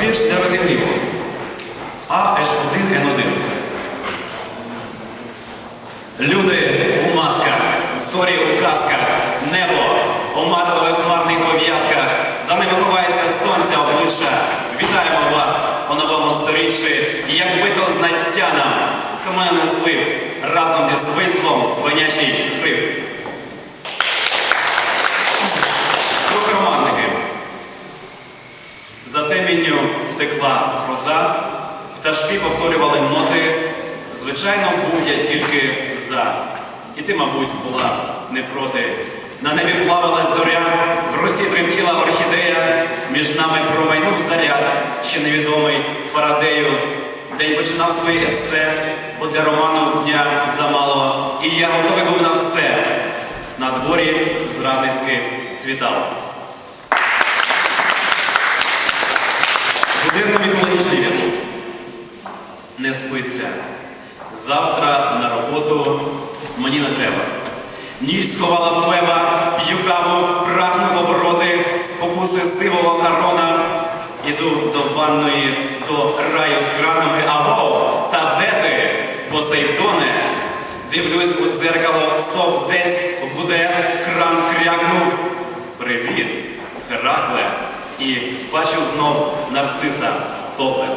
вірш для розігріву. АH1N1. Люди у масках, зорі у касках, небо у матових хмарних пов'язках. За ними ховається сонця обличчя. Вітаємо вас у новому сторіччі, якби то знаття нам, кому не несли разом зі свинством свинячий хрип. Втекла гроза, пташки повторювали ноти. Звичайно, був я тільки за. І ти, мабуть, була не проти. На небі плавала зоря, в руці тремтіла орхідея, між нами промайнув заряд, ще невідомий Фарадею. День починав своє есе, бо для роману дня замало. І я готовий був на все. На дворі зрадницьки світало. Будинно міфологічний вірш. Не спиться. Завтра на роботу мені не треба. Ніч сховала феба, п'ю каву, прагну побороти спокуси сивого харона. Іду до ванної, до раю з кранами, агов, та де ти, Посейдоне? Дивлюсь у дзеркало, стоп десь гуде, кран крякнув. Привіт, Геракле. І бачу знов нарциса топлес.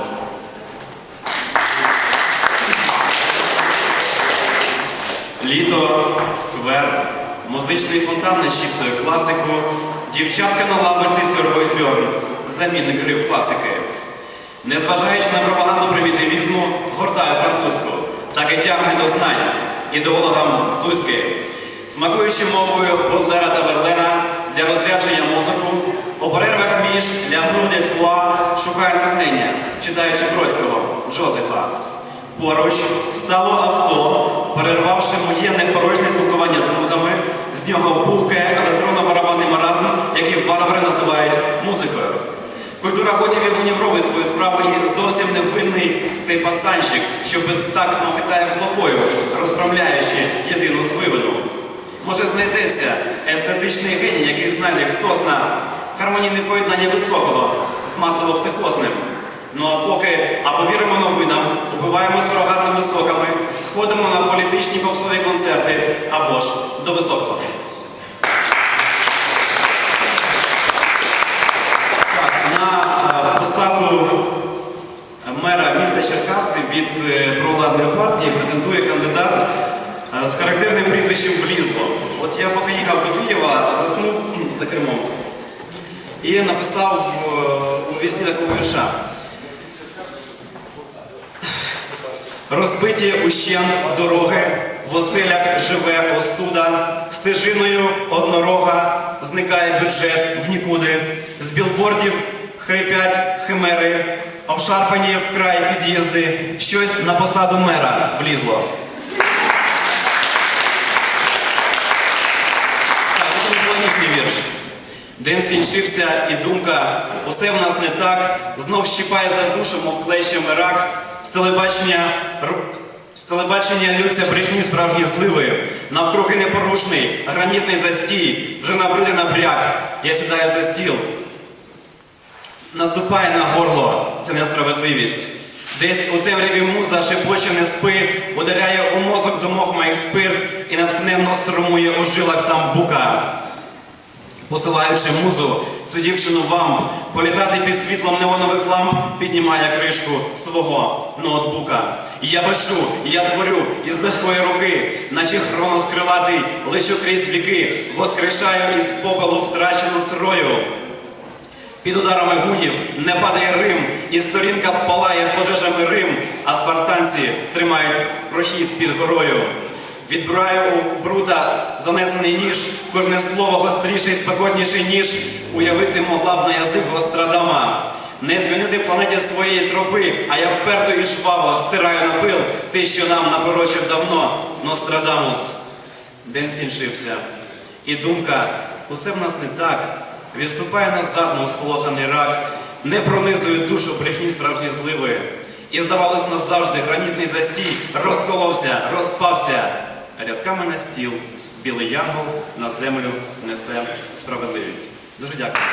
Літо, сквер, музичний фонтан нашіптує класику, дівчатка на лавочці сьорбує бьорн, замінник грив класики. Незважаючи на пропаганду примітивізму, гортаю французьку, так і тягне до знань, ідеологам Зузьки. Смакуючи мовою Бодлера та Верлена для розрядження мозку, перервах між для Мурдять шукає натхнення, читаючи Бродського, Джозефа. Поруч стало авто, перервавши моє непорочне спілкування з музами, з нього бухкає електронно-барабанний маразм, який варвари називають музикою. Культура ходів і робить свою справу і зовсім невинний цей пацанчик, що безтактно хитає головою, розправляючи єдину звивину. Може знайдеться естетичний геній, який знайде, хто зна гармонійне поєднання високого з масово-психозним. Ну а поки або віримо новинам, убиваємо сурогатними соками, ходимо на політичні попсові концерти, або ж до високого. На е, посаду мера міста Черкаси від е, провладної партії претендує кандидат е, з характерним прізвищем Влізло. От я поки їхав до Києва, заснув за кермом і написав е, у вісні такого вірша. Розбиті ущент дороги, в оселях живе остуда, стежиною однорога зникає бюджет в нікуди, з білбордів хрипять химери, обшарпані вкрай під'їзди, щось на посаду мера влізло. Так, це міфологічний вірш. День скінчився, і думка, усе в нас не так, знов щипає за душу, мов клещами рак, з телебачення, з телебачення лються брехні справжні зливи, навкруги непорушний, гранітний застій, вже набрили набряк, я сідаю за стіл. Наступає на горло, це несправедливість. Десь у темряві муза шепоче не спи, ударяє у мозок думок моїх спирт і натхненно струмує у жилах сам бука посилаючи музу, цю дівчину вам, політати під світлом неонових ламп, піднімає кришку свого ноутбука. Я пишу, я творю із легкої руки, наче хронос крилатий, лечу крізь віки, воскрешаю із попелу втрачену трою. Під ударами гунів не падає Рим, і сторінка палає пожежами Рим, а спартанці тримають прохід під горою. Відбираю у брута занесений ніж, кожне слово гостріше і спекотніше, ніж уявити могла б на язик Гострадама. Не змінити планеті своєї тропи, а я вперто і жваво стираю на пил те, що нам напорочив давно Нострадамус. День скінчився. І думка, усе в нас не так, відступає назад, мов сполоханий рак, не пронизує душу брехні справжні зливи. І здавалось назавжди гранітний застій розколовся, розпався. Рядками на стіл, білий янгол на землю несе справедливість. Дуже дякую.